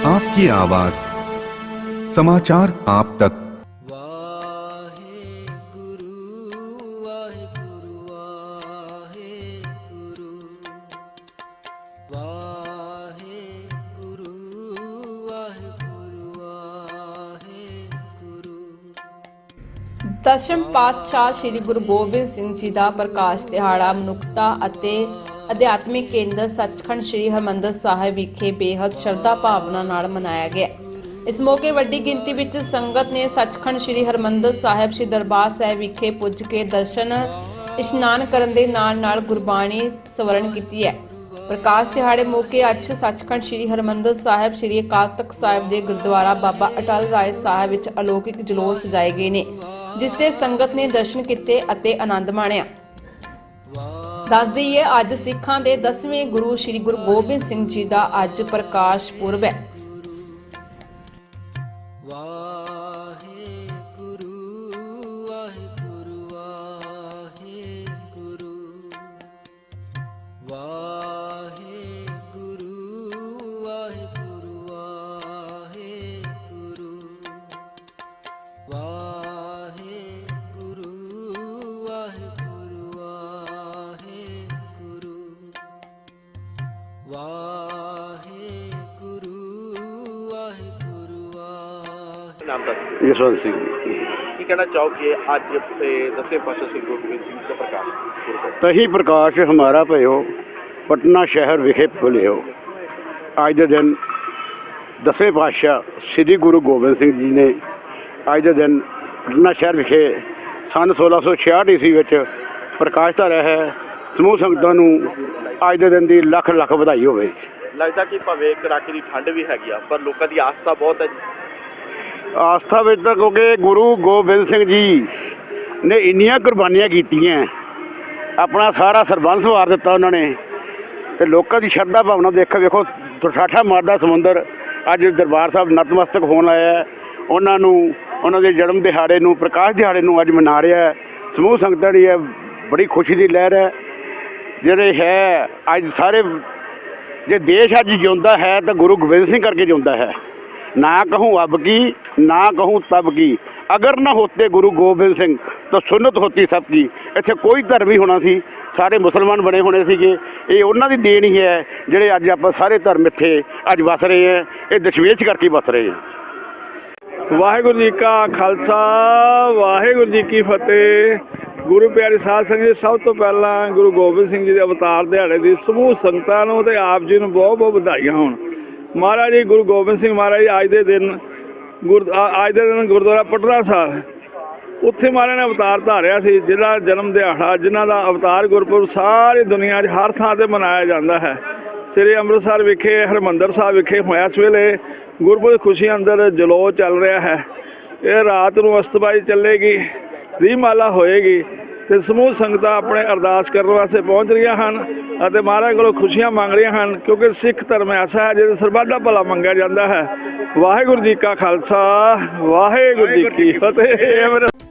आपकी आवाज समाचार आप तक ਵਾਹਿਗੁਰੂ ਵਾਹਿਗੁਰੂ ਵਾਹਿਗੁਰੂ ਵਾਹਿਗੁਰੂ ਵਾਹਿਗੁਰੂ ਵਾਹਿਗੁਰੂ ਦਸ਼ਮ ਪਾਤਸ਼ਾਹ ਸ੍ਰੀ ਗੁਰੂ ਗੋਬਿੰਦ ਸਿੰਘ ਜੀ ਦਾ ਪ੍ਰਕਾਸ਼ ਦਿਹਾੜਾ ਮਨੁੱਖਤਾ ਅਤੇ ਅਧਿਆਤਮਿਕ ਕੇਂਦਰ ਸੱਚਖੰਡ ਸ੍ਰੀ ਹਰਿਮੰਦਰ ਸਾਹਿਬ ਵਿਖੇ ਬੇਹੱਦ ਸ਼ਰਧਾ ਭਾਵਨਾ ਨਾਲ ਮਨਾਇਆ ਗਿਆ। ਇਸ ਮੌਕੇ ਵੱਡੀ ਗਿਣਤੀ ਵਿੱਚ ਸੰਗਤ ਨੇ ਸੱਚਖੰਡ ਸ੍ਰੀ ਹਰਿਮੰਦਰ ਸਾਹਿਬ ਸ੍ਰੀ ਦਰਬਾਰ ਸਾਹਿਬ ਵਿਖੇ ਪੁੱਜ ਕੇ ਦਰਸ਼ਨ, ਇਸ਼ਨਾਨ ਕਰਨ ਦੇ ਨਾਲ ਨਾਲ ਗੁਰਬਾਣੀ ਸਵਰਨ ਕੀਤੀ ਹੈ। ਪ੍ਰਕਾਸ਼ ਦਿਹਾੜੇ ਮੌਕੇ ਅੱਜ ਸੱਚਖੰਡ ਸ੍ਰੀ ਹਰਿਮੰਦਰ ਸਾਹਿਬ ਸ੍ਰੀ ਅਕਾਲ ਤਖਤ ਸਾਹਿਬ ਦੇ ਗੁਰਦੁਆਰਾ ਬਾਬਾ ਅਟਲ ਰਾਏ ਸਾਹਿਬ ਵਿੱਚ ਅਲੌਕਿਕ ਜਲੌਸ ਸਜਾਏ ਗਏ ਨੇ, ਜਿਸ ਤੇ ਸੰਗਤ ਨੇ ਦਰਸ਼ਨ ਕੀਤੇ ਅਤੇ ਆਨੰਦ ਮਾਣਿਆ। ਦੱਸ ਦਈਏ, ਅੱਜ ਸਿੱਖਾਂ ਦੇ 10ਵੇਂ ਗੁਰੂ ਸ੍ਰੀ ਗੁਰੂ ਗੋਬਿੰਦ ਸਿੰਘ ਜੀ ਦਾ ਅੱਜ ਪ੍ਰਕਾਸ਼ ਪੁਰਬ ਹੈ। ਵਾਹਿਗੁਰੂ ਨਾਮ ਦੱਸ ਦਿਓ। ਯਸ਼ਵੰਤ ਸਿੰਘ ਕੀ ਕਹਿਣਾ ਚਾਹੋਗੇ ਅੱਜ ਇਹ ਦਸਵੇਂ ਪਾਤਸ਼ਾਹ ਸ੍ਰੀ ਗੁਰੂ ਗੋਬਿੰਦ ਸਿੰਘ ਜੀ ਦਾ ਪ੍ਰਕਾਸ਼? ਪੁਰਬ। ਤਹੀ ਪ੍ਰਕਾਸ਼ ਹਮਾਰਾ ਭਇਓ ਪਟਨਾ ਸ਼ਹਿਰ ਵਿਖੇ ਫੁਲਿਓ ਅੱਜ ਦੇ ਦਿਨ ਦਸਵੇਂ ਪਾਤਸ਼ਾਹ ਸ੍ਰੀ ਗੁਰੂ ਗੋਬਿੰਦ ਸਿੰਘ ਜੀ ਨੇ ਅੱਜ ਦੇ ਦਿਨ ਪਟਨਾ ਸ਼ਹਿਰ ਵਿਖੇ ਸਨ 1666 ਈਸਵੀ ਵਿੱਚ ਪ੍ਰਕਾਸ਼ ਧਾਰਿਆ ਹੈ। ਸਮੂਹ ਸੰਗਤਾਂ ਨੂੰ ਅੱਜ ਦੇ ਦਿਨ ਦੀ ਲੱਖ ਲੱਖ ਵਧਾਈ ਹੋਵੇ। ਲੱਗਦਾ ਕਿ ਭਾਵੇਂ ਕੜਾਕੇ ਦੀ ਠੰਡ ਵੀ ਹੈਗੀ ਆ ਪਰ ਲੋਕਾਂ ਦੀ ਆਸਥਾ ਬਹੁਤ ਹੈ। ਆਸਥਾ ਵਿੱਚ ਤਾਂ ਕਿਉਂਕਿ ਗੁਰੂ ਗੋਬਿੰਦ ਸਿੰਘ ਜੀ ਨੇ ਇੰਨੀਆਂ ਕੁਰਬਾਨੀਆਂ ਕੀਤੀਆਂ। ਆਪਣਾ ਸਾਰਾ ਸਰਬੰਸ ਵਾਰ ਦਿੱਤਾ ਉਹਨਾਂ ਨੇ। ਤੇ ਲੋਕਾਂ ਦੀ ਸ਼ਰਧਾ ਭਾਵਨਾ ਦੇਖ, ਵੇਖੋ ਠਾਠਾ ਮਾਰਦਾ ਸਮੁੰਦਰ ਅੱਜ ਦਰਬਾਰ ਸਾਹਿਬ ਨਤਮਸਤਕ ਹੋਣ ਆਇਆ ਉਹਨਾਂ ਨੂੰ, ਉਹਨਾਂ ਦੇ ਜਨਮ ਦਿਹਾੜੇ ਨੂੰ, ਪ੍ਰਕਾਸ਼ ਦਿਹਾੜੇ ਨੂੰ ਅੱਜ ਮਨਾ ਰਿਹਾ ਸਮੂਹ ਸੰਗਤਾਂ ਦੀ ਹੈ ਬੜੀ ਖੁਸ਼ੀ ਦੀ ਲਹਿਰ ਹੈ। ਜਿਹੜੇ ਹੈ, ਅੱਜ ਸਾਰੇ, ਜੇ ਦੇਸ਼ ਅੱਜ ਜਿਉਂਦਾ ਹੈ, ਤਾਂ ਗੁਰੂ ਗੋਬਿੰਦ ਸਿੰਘ ਕਰਕੇ ਜਿਉਂਦਾ ਹੈ। ਨਾ ਕਹੂੰ ਅਬ ਕੀ, ਨਾ ਕਹੂੰ ਤਬ ਕੀ। ਅਗਰ ਨਾ ਹੋਤੇ ਗੁਰੂ ਗੋਬਿੰਦ ਸਿੰਘ, ਤਾਂ ਸੁਨਤ ਹੋਤੀ ਸਭ ਕੀ। ਇੱਥੇ ਕੋਈ ਧਰਮ ਹੀ ਹੋਣਾ ਸੀ। ਸਾਰੇ ਮੁਸਲਮਾਨ ਬਣੇ ਹੋਣੇ ਸੀਗੇ। ਇਹ ਉਹਨਾਂ ਦੀ ਦੇਣ ਹੀ ਹੈ, ਜਿਹੜੇ ਅੱਜ ਆਪਾਂ ਸਾਰੇ ਧਰਮ ਇੱਥੇ ਅੱਜ ਵਸ ਰਹੇ ਹੈ। ਇਹ ਦਸ਼ਵੇਸ਼ ਕਰਕੇ ਵਸ ਰਹੇ ਹੈ। ਵਾਹਿਗੁਰੂ ਜੀ ਕਾ ਖਾਲਸਾ, ਵਾਹਿਗੁਰੂ ਜੀ ਕੀ ਫਤਿਹ। ਗੁਰੂ ਪਿਆਰੇ ਸਾਧ ਸੰਗਤ ਜੀ, ਸਭ ਤੋਂ ਪਹਿਲਾਂ ਗੁਰੂ ਗੋਬਿੰਦ ਸਿੰਘ ਜੀ ਦੇ ਅਵਤਾਰ ਦਿਹਾੜੇ ਦੀ ਸਮੂਹ ਸੰਗਤਾਂ ਨੂੰ ਤੇ ਆਪ ਜੀ ਨੂੰ ਬਹੁਤ ਬਹੁਤ ਵਧਾਈਆਂ ਹੋਣ। ਮਹਾਰਾਜ ਜੀ, ਗੁਰੂ ਗੋਬਿੰਦ ਸਿੰਘ ਮਹਾਰਾਜ ਅੱਜ ਦੇ ਦਿਨ ਗੁਰ ਅੱਜ ਦੇ ਦਿਨ ਗੁਰਦੁਆਰਾ ਪਟਨਾ ਸਾਹਿਬ। ਉੱਥੇ ਮਹਾਰਾਜ ਨੇ ਅਵਤਾਰ ਧਾਰਿਆ ਸੀ ਜਿਹਦਾ ਜਨਮ ਦਿਹਾੜਾ, ਜਿਨ੍ਹਾਂ ਦਾ ਅਵਤਾਰ ਗੁਰਪੁਰਬ ਸਾਰੀ ਦੁਨੀਆ 'ਚ ਹਰ ਥਾਂ ਤੇ ਮਨਾਇਆ ਜਾਂਦਾ ਹੈ। ਸ੍ਰੀ ਅੰਮ੍ਰਿਤਸਰ ਵਿਖੇ, ਹਰਮੰਦਰ ਸਾਹਿਬ ਵਿਖੇ ਹੋਇਆ। ਇਸ ਵੇਲੇ ਗੁਰਪੁਰਬ ਖੁਸ਼ੀ ਅੰਦਰ ਜਲੋ ਚੱਲ ਰਿਹਾ ਹੈ। ਇਹ ਰਾਤ ਨੂੰ ਅਸਤਬਾਈ ਚੱਲੇਗੀ ਰੀਮਾਲਾ ਹੋਏਗੀ। ਤੇ ਸਮੂਹ ਸੰਗਤਾਂ ਆਪਣੇ ਅਰਦਾਸ ਕਰਨ ਵਾਸਤੇ ਪਹੁੰਚ ਰਹੀਆਂ ਹਨ ਅਤੇ ਮਹਾਰਾਜ ਕੋਲੋਂ ਖੁਸ਼ੀਆਂ ਮੰਗ ਰਹੀਆਂ ਹਨ ਕਿਉਂਕਿ ਸਿੱਖ ਧਰਮ ਐਸਾ ਹੈ ਜਿਹਦੇ ਸਰਬੱਤ ਭਲਾ ਮੰਗਿਆ ਜਾਂਦਾ ਹੈ। ਵਾਹਿਗੁਰੂ ਜੀ ਕਾ ਖਾਲਸਾ ਵਾਹਿਗੁਰੂ ਜੀ ਕੀ ਫਤਿਹ।